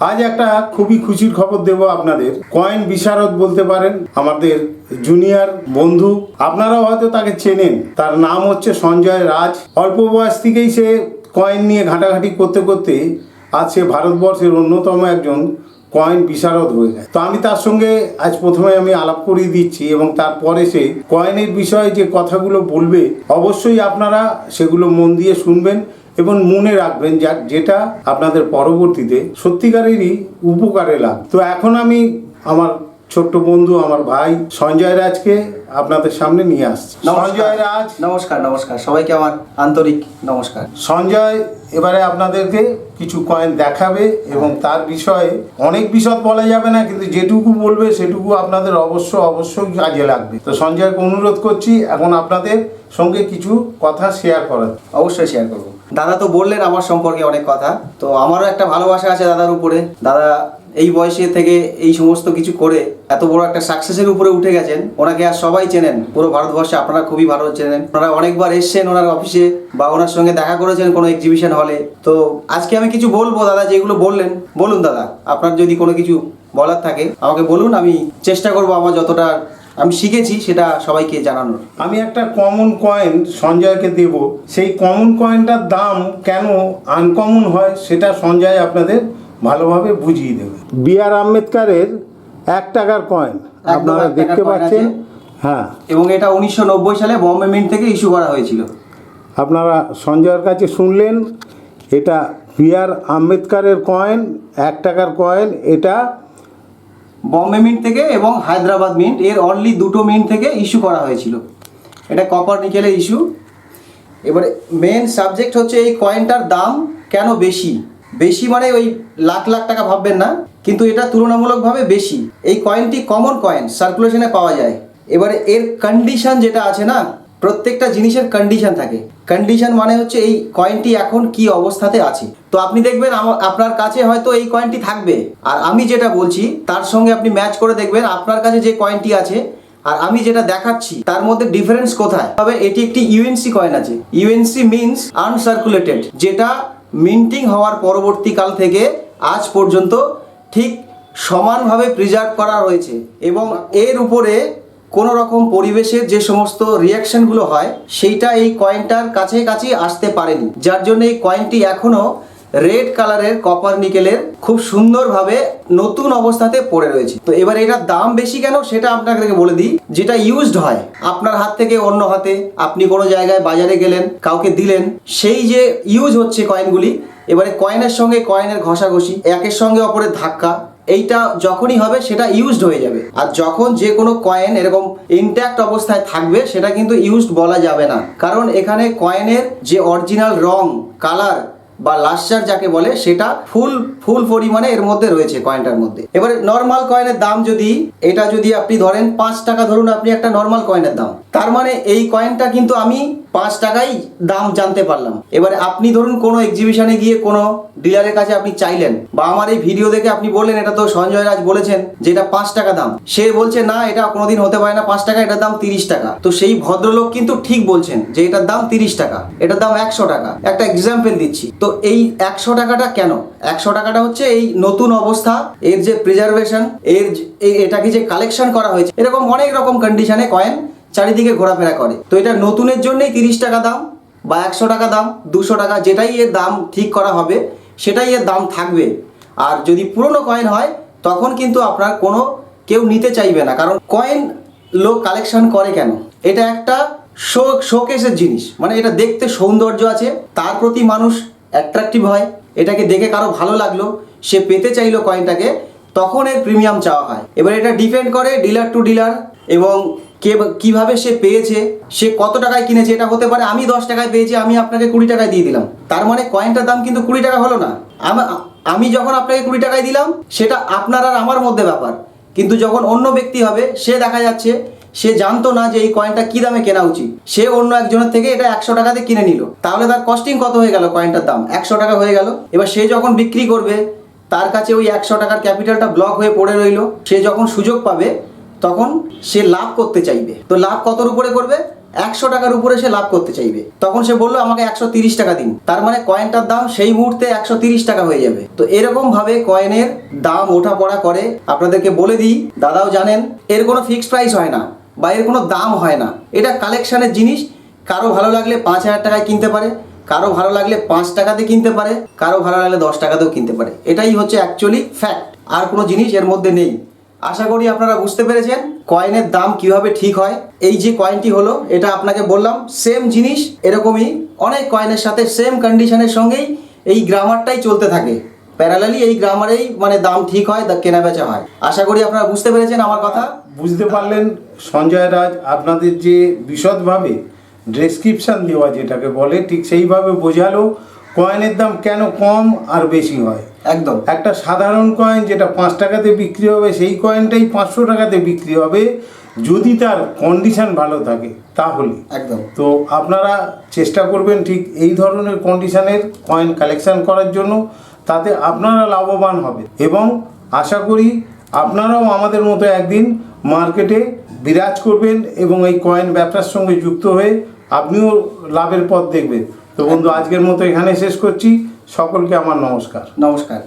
আজ একটা খুবই খুশির খবর দেব আপনাদের। কয়েন বিশারদ বলতে পারেন, আমাদের জুনিয়র বন্ধু। আপনারাও হয়তো তাকে চেনেন। তার নাম হচ্ছে সঞ্জয় রাজ। অল্প বয়স থেকেই সে কয়েন নিয়ে ঘাটাঘাটি করতে করতে আজ সে ভারতবর্ষের অন্যতম একজন কয়েন বিশারদ হয়ে যায়। তো আমি তার সঙ্গে আজ প্রথমে আমি আলাপ করিয়ে দিচ্ছি এবং তারপরে সে কয়েনের বিষয়ে যে কথাগুলো বলবে, অবশ্যই আপনারা সেগুলো মন দিয়ে শুনবেন। এবং মনে রাখবেন যা যেটা আপনাদের পরবর্তীতে সত্যিকারেরই উপকারে লাগ তো এখন আমি আমার ছোট্ট বন্ধু আমার ভাই সঞ্জয় রাজকে আপনাদের সামনে নিয়ে আসছি। সঞ্জয় রাজ। নমস্কার নমস্কার। সবাইকে আমার আন্তরিক নমস্কার। সঞ্জয় এবারে আপনাদেরকে কিছু কয়েন দেখাবে এবং তার বিষয়ে অনেক বিশদ বলা যাবে না কিন্তু যেটুকু বলবে সেটুকু আপনাদের অবশ্য অবশ্যই কাজে লাগবে। তো সঞ্জয়কে অনুরোধ করছি এখন আপনাদের সঙ্গে কিছু কথা শেয়ার করার। অবশ্যই শেয়ার করব। দাদা তো বললেন আমার সম্পর্কে অনেক কথা তো আমারও একটা ভালোবাসা আছে দাদার উপরে। দাদা এই বয়সে থেকে এই সমস্ত কিছু করে এত বড় একটা সাকসেসের উপরে উঠে গেছেন, ওনাকে আর সবাই চেনেন। পুরো ভারতবর্ষে আপনারা খুবই ভালো চেনেন। ওনারা অনেকবার এসছেন ওনার অফিসে বা ওনার সঙ্গে দেখা করেছেন কোনো এক্সিবিশন হলে তো আজকে আমি কিছু বলব, দাদা, যেগুলো বললেন। বলুন, দাদা, আপনার যদি কোনো কিছু বলার থাকে, আমাকে বলুন, আমি চেষ্টা করব আমার যতটা আমি শিখেছি সেটা সবাইকে জানানোর। আমি একটা কমন কয়েন সঞ্জয়কে দেব। সেই কমন কয়েনটার দাম কেন আনকমন হয়, সেটা সঞ্জয় আপনাদের ভালোভাবে বুঝিয়ে দেবে বি আর আম্বেদকারের এক টাকার কয়েন আপনারা দেখতে পাচ্ছেন? হ্যাঁ। এবং এটা উনিশশো নব্বই সালে বম্বে মিন্ট থেকে ইস্যু করা হয়েছিল। আপনারা সঞ্জয়ের কাছে শুনলেন এটা বি আর আম্বেদকারের কয়েন এক টাকার কয়েন এটা বম্বে মিন্ট থেকে এবং হায়দ্রাবাদ মিন্ট এর অনলি দুটো মিন্ট থেকে ইস্যু করা হয়েছিল। এটা কপার নিকেলের ইস্যু এবারে মেন সাবজেক্ট হচ্ছে এই কয়েনটার দাম কেন বেশি? বেশি মানে ওই লাখ লাখ টাকা ভাববেন না, কিন্তু এটা তুলনামূলকভাবে বেশি। এই কয়েনটি কমন কয়েন সার্কুলেশনে পাওয়া যায়। এবারে এর কন্ডিশন যেটা আছে না, প্রত্যেকটা জিনিসের কন্ডিশন থাকে। কন্ডিশন মানে হচ্ছে এই কয়েনটি এখন কি অবস্থাতে আছে। তো আপনি দেখবেন আপনার কাছে হয়তো এই কয়েনটি থাকবে। আর আমি যেটা বলছি, তার সঙ্গে আপনি ম্যাচ করে দেখবেন আপনার কাছে যে কয়েনটি আছে, আর আমি যেটা দেখাচ্ছি, তার মধ্যে ডিফারেন্স কোথায়? তবে এটি একটি ইউএনসি কয়েন আছে। ইউএনসি মিনস আনসার্কুলেটেড যেটা মিন্টিং হওয়ার পরবর্তীকাল থেকে আজ পর্যন্ত ঠিক সমানভাবে প্রিজার্ভ করা রয়েছে এবং এর উপরে কোনো রকম পরিবেশের যে সমস্ত রিয়াকশনগুলো হয়, সেইটা এই কয়েনটার কাছে আসতে পারেনি। যার জন্য এই কয়েনটি এখনও রেড কালারের কপার নিকেলের খুব সুন্দরভাবে নতুন অবস্থাতে পড়ে রয়েছে। তো এবার এটার দাম বেশি কেন সেটা আপনাদেরকে বলে দিই। যেটা ইউজড হয়, আপনার হাত থেকে অন্য হাতে, আপনি কোনো জায়গায় বাজারে গেলেন, কাউকে দিলেন, সেই যে ইউজ হচ্ছে কয়েনগুলি এবারে কয়েনের সঙ্গে কয়েনের ঘষাঘষি, একের সঙ্গে অপরের ধাক্কা, এইটা যখনই হবে সেটা ইউজড হয়ে যাবে। আর যখন যে কোনো কয়েন এরকম ইনট্যাক্ট অবস্থায় থাকবে, সেটা কিন্তু ইউজড বলা যাবে না। কারণ এখানে কয়েনের যে অরিজিনাল রং কালার বা লাস্টার যাকে বলে, সেটা ফুল ফুল পরিমাণে এর মধ্যে রয়েছে কয়েনটার মধ্যে। এবারে নর্মাল কয়েনের দাম যদি, এটা যদি আপনি ধরেন পাঁচ টাকা, ধরুন আপনি একটা নর্মাল কয়েনের দাম। তার মানে এই কয়েনটা কিন্তু আমি পাঁচ টাকাই দাম জানতে পারলাম। এবারে আপনি ধরুন কোনো এক্সিবিশনে গিয়ে কোনো ডিলারের কাছে আপনি চাইলেন বা আমার এই ভিডিও দেখে আপনি বললেন, এটা তো সঞ্জয় রাজ বলেছেন যে এটা পাঁচ টাকা দাম। সে বলছে, না, এটা কোনোদিন হতে পারে না, পাঁচ টাকা, এটার দাম তিরিশ টাকা। তো সেই ভদ্রলোক কিন্তু ঠিক বলছেন যে এটার দাম তিরিশ টাকা, এটার দাম একশো টাকা। একটা এক্সাম্পল দিচ্ছি। তো এই একশো টাকাটা কেন? একশো টাকাটা হচ্ছে এই নতুন অবস্থা, এর যে প্রিজার্ভেশন এর এটাকে যে কালেকশন করা হয়েছে, এরকম অনেক রকম কন্ডিশনে কয়েন চারিদিকে ঘোরাফেরা করে। তো এটা নতুনের জন্যই তিরিশ টাকা দাম বা একশো টাকা দাম, দুশো টাকা, যেটাই এর দাম ঠিক করা হবে, সেটাই এর দাম থাকবে। আর যদি পুরনো কয়েন হয়, তখন কিন্তু আপনার কোনো কেউ নিতে চাইবে না। কারণ কয়েন লোক কালেকশন করে কেন? এটা একটা শো শোকেসের জিনিস। মানে এটা দেখতে সৌন্দর্য আছে, তার প্রতি মানুষ অ্যাট্রাকটিভ হয়। এটাকে দেখে কারও ভালো লাগল, সে পেতে চাইলো কয়েনটাকে তখন এর প্রিমিয়াম চাওয়া হয়। এবার এটা ডিপেন্ড করে ডিলার টু ডিলার এবং কে কীভাবে সে পেয়েছে, সে কত টাকায় কিনেছে, এটা হতে পারে আমি দশ টাকায় পেয়েছি, আমি আপনাকে কুড়ি টাকায় দিয়ে দিলাম। তার মানে কয়েনটার দাম কিন্তু কুড়ি টাকা হলো না। আমা- যখন আপনাকে কুড়ি টাকায় দিলাম, সেটা আপনার আর আমার মধ্যে ব্যাপার। কিন্তু যখন অন্য ব্যক্তি হবে, সে দেখা যাচ্ছে, সে জানতো না যে এই কয়েনটা কি দামে কেনা উচিত। সে অন্য একজনের থেকে এটা একশো টাকাতে কিনে নিল। তাহলে তার কস্টিং কত হয়ে গেল কয়েনটার দাম? একশো টাকা হয়ে গেল। এবার সে যখন বিক্রি করবে, তার কাছে ওই একশো টাকার ক্যাপিটালটা ব্লক হয়ে পড়ে রইল। সে যখন সুযোগ পাবে তখন সে লাভ করতে চাইবে। তো লাভ কতর উপরে করবে? একশো টাকার উপরে সে লাভ করতে চাইবে। তখন সে বলল, আমাকে একশো তিরিশ টাকা দিন। তার মানে কয়েনটার দাম সেই মুহূর্তে একশো তিরিশ টাকা হয়ে যাবে। তো এরকম ভাবে কয়েনের দাম ওঠা পড়া করে। আপনাদেরকে বলে দিই, দাদাও জানেন, এর কোনো ফিক্সড প্রাইস হয় না বা এর কোনো দাম হয় না। এটা কালেকশনের জিনিস। কারও ভালো লাগলে পাঁচ হাজার টাকায় কিনতে পারে, কারও ভালো লাগলে পাঁচ টাকাতে কিনতে পারে, কারও ভালো লাগলে দশ টাকাতেও কিনতে পারে। এটাই হচ্ছে অ্যাকচুয়ালি ফ্যাক্ট আর কোনো জিনিস এর মধ্যে নেই। আশা করি আপনারা বুঝতে পেরেছেন কয়েনের দাম কীভাবে ঠিক হয়। এই যে কয়েনটি হলো, এটা আপনাকে বললাম সেম জিনিস, এরকমই অনেক কয়েনের সাথে সেম কন্ডিশনের সঙ্গেই এই গ্রামারটাই চলতে থাকে। প্যারালালি এই গ্রামারেই মানে দাম ঠিক হয় কেনা বেচা হয়। আশা করি আপনারা বুঝতে পেরেছেন আমার কথা। বুঝতে পারলেন সঞ্জয় রাজ, আপনাদের যে বিশদভাবে ডেসক্রিপশান দেওয়া যেটাকে বলে, ঠিক সেইভাবে বোঝালো কয়েনের দাম কেন কম আর বেশি হয়। একদম। একটা সাধারণ কয়েন যেটা পাঁচ টাকাতে বিক্রি হবে সেই কয়েনটাই পাঁচশো টাকাতে বিক্রি হবে। যদি তার কন্ডিশন ভালো থাকে তাহলে। একদম। তো আপনারা চেষ্টা করবেন ঠিক এই ধরনের কন্ডিশনের কয়েন কালেকশন করার জন্য তাতে আপনারা লাভবান হবে। এবং আশা করি আপনারাও আমাদের মতো একদিন মার্কেটে বিরাজ করবেন এবং এই কয়েন ব্যবসার সঙ্গে যুক্ত হয়ে আপনিও লাভের পথ দেখবেন। তো বন্ধু আজকের মতো এখানে শেষ করছি। সকলকে আমার নমস্কার। নমস্কার।